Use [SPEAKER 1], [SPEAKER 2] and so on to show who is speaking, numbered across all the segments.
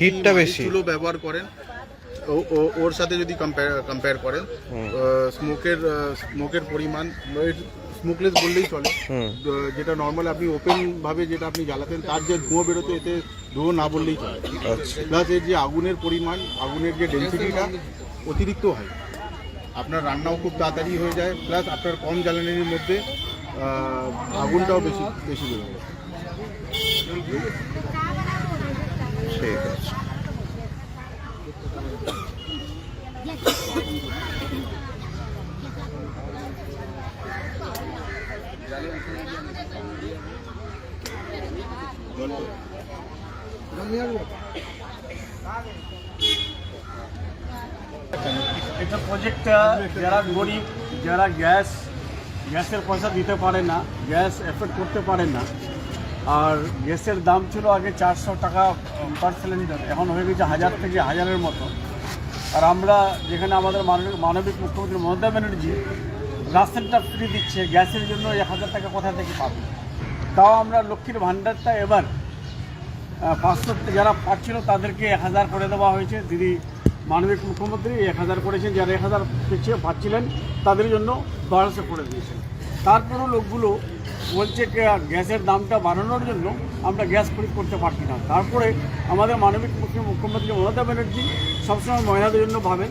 [SPEAKER 1] হিটটা বেশি।
[SPEAKER 2] চুলো ব্যবহার করেন। ওর সাথে যদি কম্পেয়ার করেন স্মোকের স্মোকের পরিমাণ স্মোকলেস বললেই চলে। যেটা নর্মাল আপনি ওপেন ভাবে যেটা আপনি জ্বালাতেন তার যে ধোঁয়া বেরোতো এতে ধোঁয়া না বললেই চলে।
[SPEAKER 1] আচ্ছা।
[SPEAKER 2] প্লাস এর যে আগুনের পরিমাণ আগুনের যে ডেন্সিটিটা অতিরিক্ত হয়। আপনার রান্নাও খুব তাড়াতাড়ি হয়ে যায় প্লাস আপনার কম জ্বালানির মধ্যে আগুনটাও বেশি বেশি বেরোবে
[SPEAKER 3] এটা প্রজেক্টটা যারা গরিব, যারা গ্যাস, গ্যাসের পয়সা দিতে পারে না, গ্যাস এফোর্ড করতে পারে না, আর গ্যাসের দাম ছিল আগে চারশো টাকা পার সিলিন্ডার এখন হয়ে গেছে হাজার থেকে হাজারের মতো। আর আমরা যেখানে আমাদের মানবিক মানবিক মুখ্যমন্ত্রী মমতা ব্যানার্জি রাশনটা ফ্রি দিচ্ছে, গ্যাসের জন্য এক হাজার টাকা কোথা থেকে পাবে? তাও আমরা লক্ষ্মীর ভাণ্ডারটা এবার পাঁচশো যারা পাচ্ছিল তাদেরকে এক হাজার করে দেওয়া হয়েছে। দিদি মানবিক মুখ্যমন্ত্রী এক হাজার করেছেন, যারা এক হাজার পিছিয়ে পাচ্ছিলেন, তাদের জন্য বারোশো করে দিয়েছেন। তারপরও লোকগুলো বলছে গ্যাসের দামটা বাড়ানোর জন্য আমরা গ্যাস খরিদ করতে পারছি না। তারপরে আমাদের মানবিক মুখ্য- মুখ্যমন্ত্রী মমতা ব্যানার্জি সবসময় মহিলাদের জন্য ভাবেন,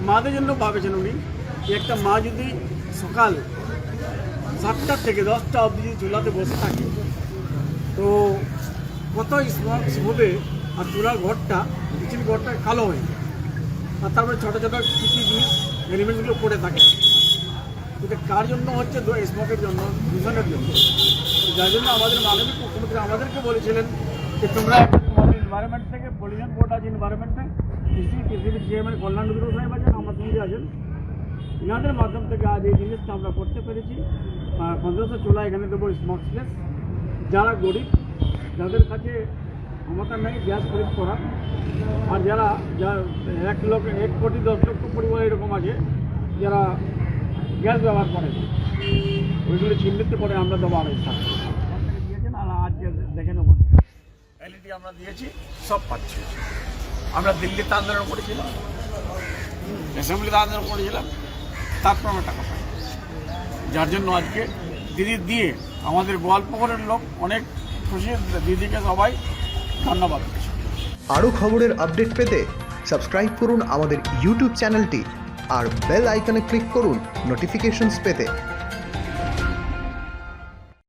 [SPEAKER 3] মাদের জন্য ভাবেছেন উনি। একটা মা যদি সকাল সাতটা থেকে দশটা অবধি যদি চুলাতে বসে থাকে, তো কত স্মোক হবে আর চুলার ঘরটা কিচেন ঘরটা কালো হয়ে আর তারপরে ছোটো ছোটো কী কী জিনিস এলিমেন্টসগুলো পড়ে থাকে। কিন্তু কার জন্য হচ্ছে? স্মোকের জন্য দূষণের জন্য। যার জন্য আমাদের মানবিক মুখ্যমন্ত্রী আমাদেরকে বলেছিলেন যে তোমরা তোমাদের এনভায়রনমেন্ট থেকে পলিউশন বোর্ড আছে এনভায়রনমেন্টে কৃষি কৃষি চেয়ারম্যান কল্যাণ সাহেব আছেন আমার সঙ্গে আছেন ইনাদের মাধ্যম থেকে আজ এই জিনিসটা আমরা করতে পেরেছি। পনেরোশো চুলা এখানে দেবো স্মোকলেস যারা গরিব যাদের কাছে ক্ষমতা নেই গ্যাস খরিদ করা আর যারা যা এক লক্ষ এক কোটি, দশ লক্ষ পরিবার এরকম আছে, যারা গ্যাস ব্যবহার করে, ওইগুলো চিহ্নিত করে আমরা দেবো আড়াই দিয়েছেন আর আজকে দেখে নেব এলইডি আমরা দিয়েছি, সব পাচ্ছি। আমরা দিল্লিতে আন্দোলন করেছিলাম অ্যাসেম্বলিতে আন্দোলন করেছিলাম। তারপর আমরা টাকা পাই যার জন্য আজকে দিদি দিয়ে আমাদের গোয়ালপুকুরের লোক অনেক খুশি। দিদিকে সবাই ধন্যবাদ।
[SPEAKER 4] আরও খবরের আপডেট পেতে সাবস্ক্রাইব করুন আমাদের ইউটিউব চ্যানেলটি আর বেল আইকনে ক্লিক করুন নোটিফিকেশনস পেতে।